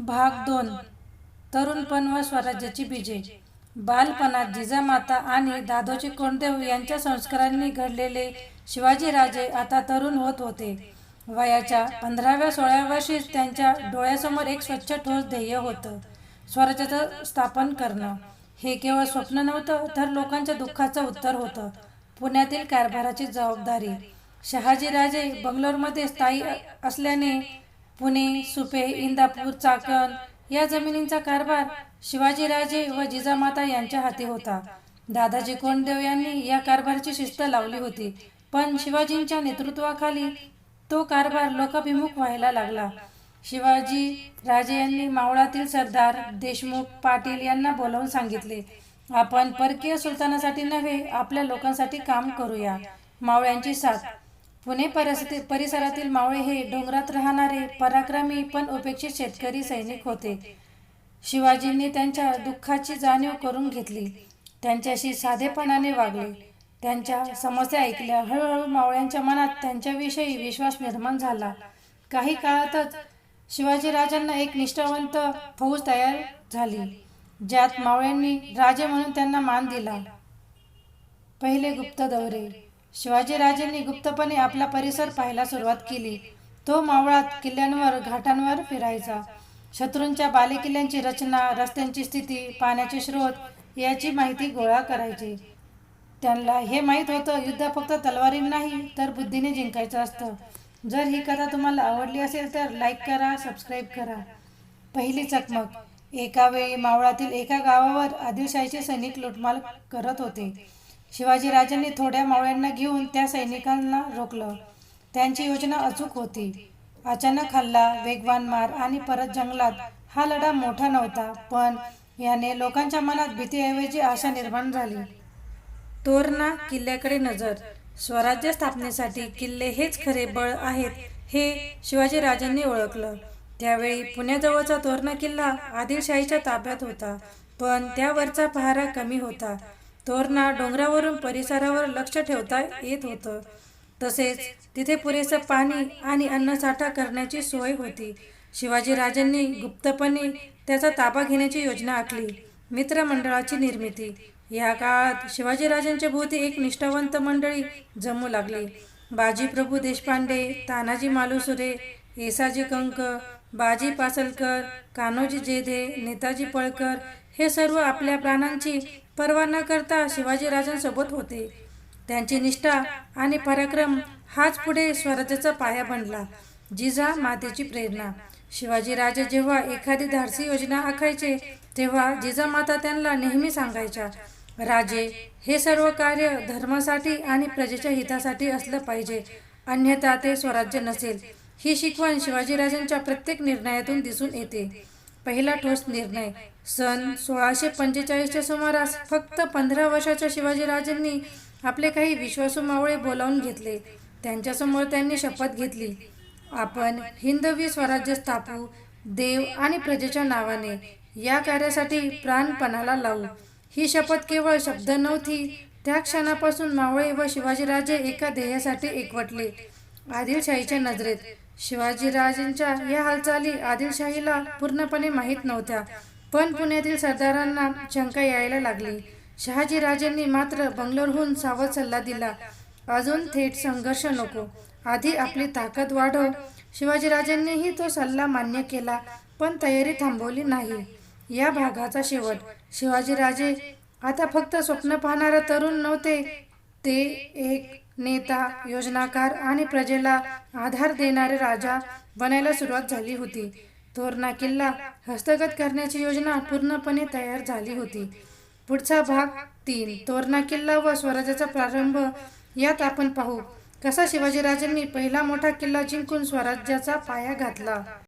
भाग दोन. तरुणपण व स्वराज्याची बीजे. बालपणात जिजामाता आणि दादोजी कोंडदेव यांच्या संस्कारांनी घडलेले शिवाजीराजे आता तरुण होत होते. वयाच्या पंधराव्या सोळाव्या वर्षीच त्यांच्या डोळ्यासमोर एक स्वच्छ ठोस ध्येय होतं. स्वराज्याचं स्थापन करणं. हे केवळ स्वप्न नव्हतं तर लोकांच्या दुःखाचं उत्तर होतं. पुण्यातील कारभाराची जबाबदारी. शहाजीराजे बंगलोरमध्ये स्थायी असल्याने पुणे सुपे इंदापूर चाकण या जमिनींचा कारभार शिवाजीराजे व जिजामाता यांच्या हाती होता. दादाजी कोंडदेव यांनी या कारभाराची शिस्त लावली होती पण शिवाजींच्या नेतृत्वाखाली तो कारभार लोकाभिमुख व्हायला लागला. शिवाजी राजे यांनी मावळातील सरदार देशमुख पाटील यांना बोलावून सांगितले आपण परकीय सुलतानासाठी नव्हे आपल्या लोकांसाठी काम करूया. मावळ्यांची साथ. पुणे परिसरातील परिसरातील मावळे हे डोंगरात राहणारे पराक्रमी पण उपेक्षित शेतकरी सैनिक होते. शिवाजींनी त्यांच्या दुःखाची जाणीव करून घेतली. त्यांच्याशी साधेपणाने वागले. त्यांच्या समस्या ऐकल्या. हळूहळू मावळ्यांच्या मनात त्यांच्याविषयी विश्वास निर्माण झाला. काही काळातच शिवाजीराजांना एक निष्ठावंत फौज तयार झाली ज्यात मावळ्यांनी राजे म्हणून त्यांना मान दिला. पहिले गुप्त दौरे. शिवाजीराजेंनी गुप्तपणे आपला परिसर पाहायला सुरुवात केली. तो मावळात किल्ल्यांवर घाटांवर फिरायचा. शत्रूंच्या बालेकिल्ल्यांची रचना रस्त्यांची स्थिती पाण्याचे स्रोत याची माहिती गोळा करायची. त्यांना हे माहीत होतं युद्ध फक्त तलवारी नाही तर बुद्धीने जिंकायचं असतं. जर ही कथा तुम्हाला आवडली असेल तर लाईक करा सबस्क्राईब करा. पहिली चकमक. एका वेळी मावळातील एका गावावर आदिलशाहीचे सैनिक लुटमाल करत होते. शिवाजीराजांनी थोड्या मावळ्यांना घेऊन त्या सैनिकांना रोखलं. त्यांची योजना अचूक होती. अचानक हल्ला वेगवान मार आणि परत जंगलात हा लढा मोठा नव्हता पण याने लोकांच्या मनात भीतीऐवजी आशा निर्माण झाली. तोरणा किल्ल्याकडे नजर. स्वराज्य स्थापनेसाठी किल्ले हेच खरे बळ आहेत हे शिवाजीराजांनी ओळखलं. त्यावेळी पुण्याजवळचा तोरणा किल्ला आदिलशाहीच्या ताब्यात होता पण त्यावरचा पहारा कमी होता. तोरणा डोंगरावरून परिसरावर लक्ष ठेवता येत होतं. तसेच तिथे पुरेसं पाणी आणि अन्नसाठा करण्याची सोय होती. शिवाजीराजांनी गुप्तपणे त्याचा ताबा घेण्याची योजना आखली. मित्रमंडळाची निर्मिती. या काळात शिवाजीराजांच्या भोवती एक निष्ठावंत मंडळी जमू लागली. बाजीप्रभू देशपांडे तानाजी मालुसुरे येसाजी कंक बाजी पासलकर कान्होजी जेधे नेताजी पळकर हे सर्व आपल्या प्राणांची पर्वा न करता शिवाजीराजांसोबत होते. त्यांची निष्ठा आणि पराक्रम हाच पुढे स्वराज्याचा पाया बनला जिजा मातेची प्रेरणा. शिवाजीराजे जेव्हा एखादी धाडसी योजना आखायचे तेव्हा जिजामाता त्यांना नेहमी सांगायच्या राजे हे सर्व कार्य धर्मासाठी आणि प्रजेच्या हितासाठी असलं पाहिजे अन्यथा ते स्वराज्य नसेल. ही शिकवण शिवाजीराजांच्या प्रत्येक निर्णयातून दिसून येते. पहिला ठोस निर्णय. सन सोळाशे पंचेचाळीसच्या सुमारास फक्त पंधरा वर्षाच्या शिवाजीराजांनी आपले काही विश्वासू मावळे बोलावून घेतले. त्यांच्यासमोर त्यांनी शपथ घेतली. आपण हिंदवी स्वराज्य स्थापू देव आणि प्रजेच्या नावाने या कार्यासाठी प्राणपणाला लावू. ही शपथ केवळ शब्द नव्हती त्या क्षणापासून मावळे व शिवाजीराजे एका ध्येयासाठी एकवटले. आदिलशाहीच्या नजरेत शिवाजीराजेंच्या या हालचाली आदिलशाहीला पूर्णपणे माहीत नव्हत्या. पण पुण्यातील सरदारांना शंका यायला लागली. शहाजीराजेंनी मात्र बंगलोरहून सावध सल्ला दिला. अजून थेट संघर्ष नको. आधी आपली ताकद वाढव. शिवाजीराजांनीही तो सल्ला मान्य केला पण तयारी थांबवली नाही. या भागाचा शेवट. शिवाजीराजे आता फक्त स्वप्न पाहणारा तरुण नव्हते ते एक नेता योजनाकार आणि प्रजेला आधार देणारे राजा बनायला सुरुवात झाली होती. तोरणा किल्ला हस्तगत करण्याची योजना पूर्णपणे तयार झाली होती. पुढचा भाग तीन. तोरणा किल्ला व स्वराज्याचा प्रारंभ यात आपण पाहू. कसा शिवाजीराजांनी पहिला मोठा किल्ला जिंकून स्वराज्याचा पाया घातला?